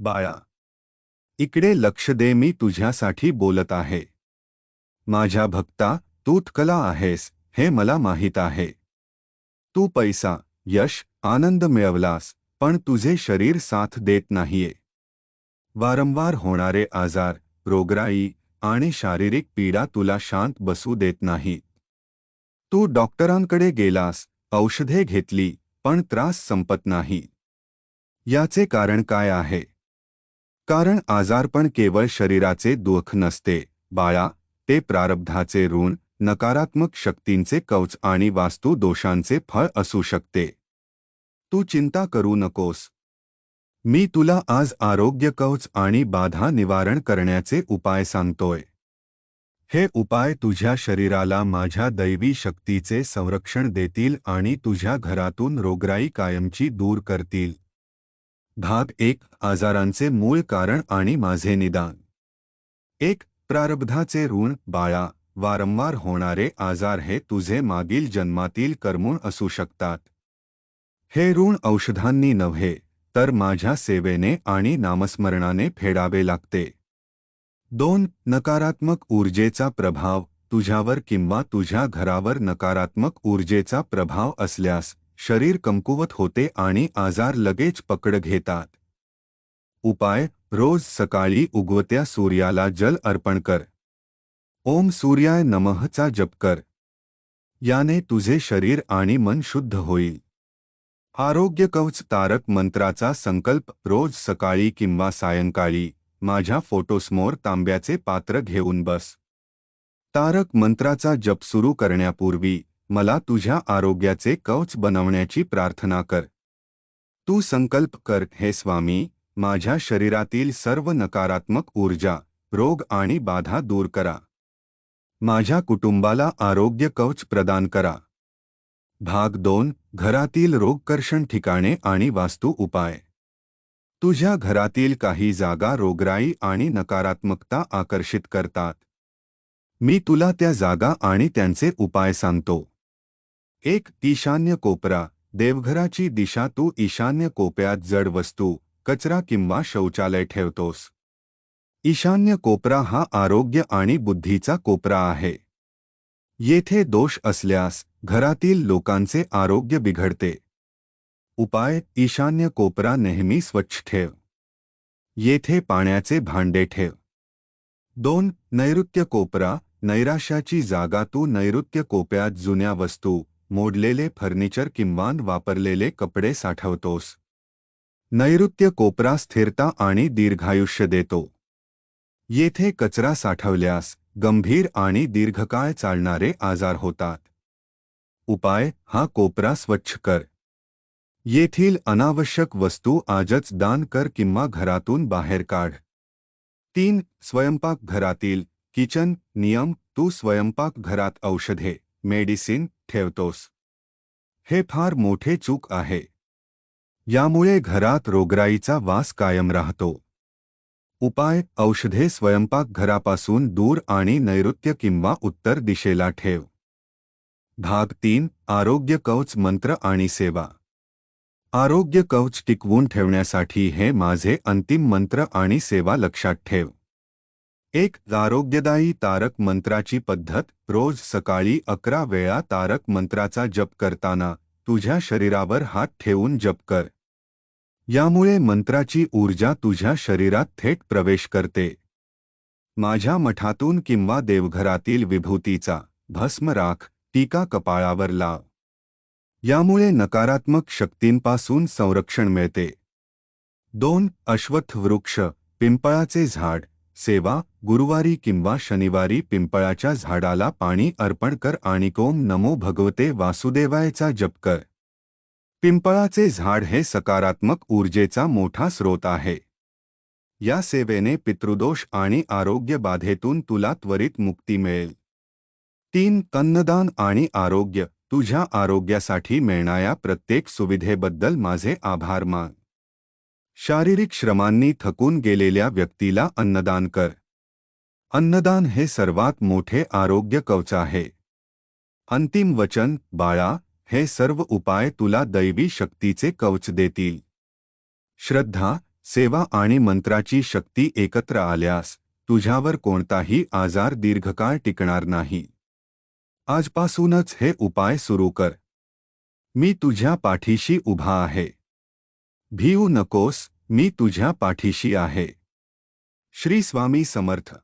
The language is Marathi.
बाळा इकडे लक्ष दे, मी तुझ्यासाठी बोलत आहे. माझ्या भक्ता, तू उत्कला आहेस, हे मला माहीत आहे. तू पैसा, यश, आनंद मिळवलास, पण तुझे शरीर साथ देत नाहीये. वारंवार होणारे आजार, रोगराई आणि शारीरिक पीडा तुला शांत बसू देत नाहीत तू डॉक्टरांकडे गेलास, औषधे घेतली, पण त्रास संपत नाही. याचे कारण काय आहे? कारण आजारपण केवळ शरीराचे दुःख नसते. बाळा ते प्रारब्धाचे ऋण नकारात्मक शक्तींचे कवच आणि वास्तू दोषांचे फळ असू शकते. तू चिंता करू नकोस. मी तुला आज आरोग्य कवच आणि बाधा निवारण करण्याचे उपाय सांगतोय. हे उपाय तुझ्या शरीराला माझ्या दैवी शक्तीचे संरक्षण देतील आणि तुझ्या घरातून रोगराई कायमची दूर करतील. भाग एक आजारांचे मूळ कारण आणि माझे निदान. एक, प्रारब्धाचे ऋण, बाळा, वारंवार होणारे आजार हे तुझे मागील जन्मातील कर्मूण असू शकतात. हे ऋण औषधांनी नव्हे, तर माझ्या सेवेने आणि नामस्मरणाने फेडावे लागते. दोन, नकारात्मक ऊर्जेचा प्रभाव, तुझ्यावर किंवा तुझ्या घरावर नकारात्मक ऊर्जेचा प्रभाव असल्यास शरीर कमकुवत होते आणि आजार लगेच पकड घेतात. उपाय, रोज सकाळी उगवत्या सूर्याला जल अर्पण कर. ओम सूर्याय नमःचा जप कर. याने तुझे शरीर आणि मन शुद्ध होईल. आरोग्य कवच तारक मंत्राचा संकल्प रोज सकाळी किंवा सायंकाळी माझ्या फोटोसमोर तांब्याचे पात्र घेऊन बस. तारक मंत्राचा जप सुरू करण्यापूर्वी मला तुझ्या आरोग्याचे कवच बनवण्याची प्रार्थना कर. तू संकल्प कर हे स्वामी माझ्या शरीरातील सर्व नकारात्मक ऊर्जा रोग आणि बाधा दूर करा. माझ्या कुटुंबाला आरोग्य कवच प्रदान करा. भाग दोन घरातील रोगकर्षण ठिकाणे आणि वास्तू उपाय. तुझ्या घरातील काही जागा रोगराई आणि नकारात्मकता आकर्षित करतात. मी तुला त्या जागा आणि त्यांचे उपाय सांगतो. एक ईशान्य कोपरा देवघराची दिशा तू ईशान्य कोपऱ्यात जड वस्तू कचरा किंवा शौचालय ठेवतोस. ईशान्य कोपरा हा आरोग्य आणि बुद्धीचा कोपरा आहे. येथे दोष असल्यास घरातील लोकांचे आरोग्य बिघडते. उपाय ईशान्य कोपरा नेहमी स्वच्छ ठेव. येथे पाण्याचे भांडे ठेव. दोन नैऋत्य कोपरा नैराश्याची जागा तू नैऋत्य कोपऱ्यात जुन्या वस्तू मोडलेले फर्निचर किंवा वापरलेले कपडे साठवतोस. नैऋत्य कोपरा स्थिरता आणि दीर्घायुष्य देतो. येथे कचरा साठवल्यास गंभीर आणि दीर्घकाळ चालणारे आजार होतात. उपाय हा कोपरा स्वच्छ कर. येथील अनावश्यक वस्तू आजच दान कर किंवा घरातून बाहेर काढ. तीन स्वयंपाकघरातील किचन नियम तू स्वयंपाकघरात औषधे मेडिसिन ठेवतोस. हे फार मोठे चूक आहे. यामुळे घरात रोगराईचा वास कायम राहतो. उपाय औषधे स्वयंपाक घरापासून दूर आणि नैऋत्य किंवा उत्तर दिशेला ठेव. भाग तीन आरोग्य कवच मंत्र आणि सेवा. आरोग्य कवच टिकवून ठेवण्यासाठी हे माझे अंतिम मंत्र आणि सेवा लक्षात ठेव. एक आरोग्यदायी तारक मंत्राची पद्धत रोज सकाळी अकरा वेळा तारक मंत्राचा जप करताना तुझ्या शरीरावर हात ठेवून जप कर. यामुळे मंत्राची ऊर्जा तुझ्या शरीरात थेट प्रवेश करते. माझ्या मठातून किंवा देवघरातील विभूतीचा भस्म राख टीका कपाळावर लाव. यामुळे नकारात्मक शक्तींपासून संरक्षण मिळते. दोन अश्वत्थ वृक्ष पिंपळाचे झाड सेवा गुरुवारी किंवा शनिवारी पिंपळाच्या झाडाला पाणी अर्पण कर आणि कोम नमो भगवते वासुदेवायचा जप कर. पिंपळाचे झाड हे सकारात्मक ऊर्जेचा मोठा स्रोत आहे. या सेवेने पितृदोष आणि आरोग्य बाधेतून तुला त्वरित मुक्ती मिळेल. तीन कन्नदान आणि आरोग्य तुझ्या आरोग्यासाठी मिळणाऱ्या प्रत्येक सुविधेबद्दल माझे आभार मान. शारीरिक श्रमांनी थकून गेलेल्या व्यक्तीला अन्नदान कर. अन्नदान हे सर्वात मोठे आरोग्य कवच आहे. अंतिम वचन, बाळा, हे सर्व उपाय तुला दैवी शक्तीचे कवच देतील. श्रद्धा, सेवा आणि मंत्राची शक्ती एकत्र आल्यास, तुझ्यावर कोणताही आजार दीर्घकाळ टिकणार नाही. आजपासूनच हे उपाय सुरू कर. मी तुझ्या पाठीशी उभा आहे. भिऊ नकोस, मी तुझ्या पाठीशी आहे. श्री स्वामी समर्थ.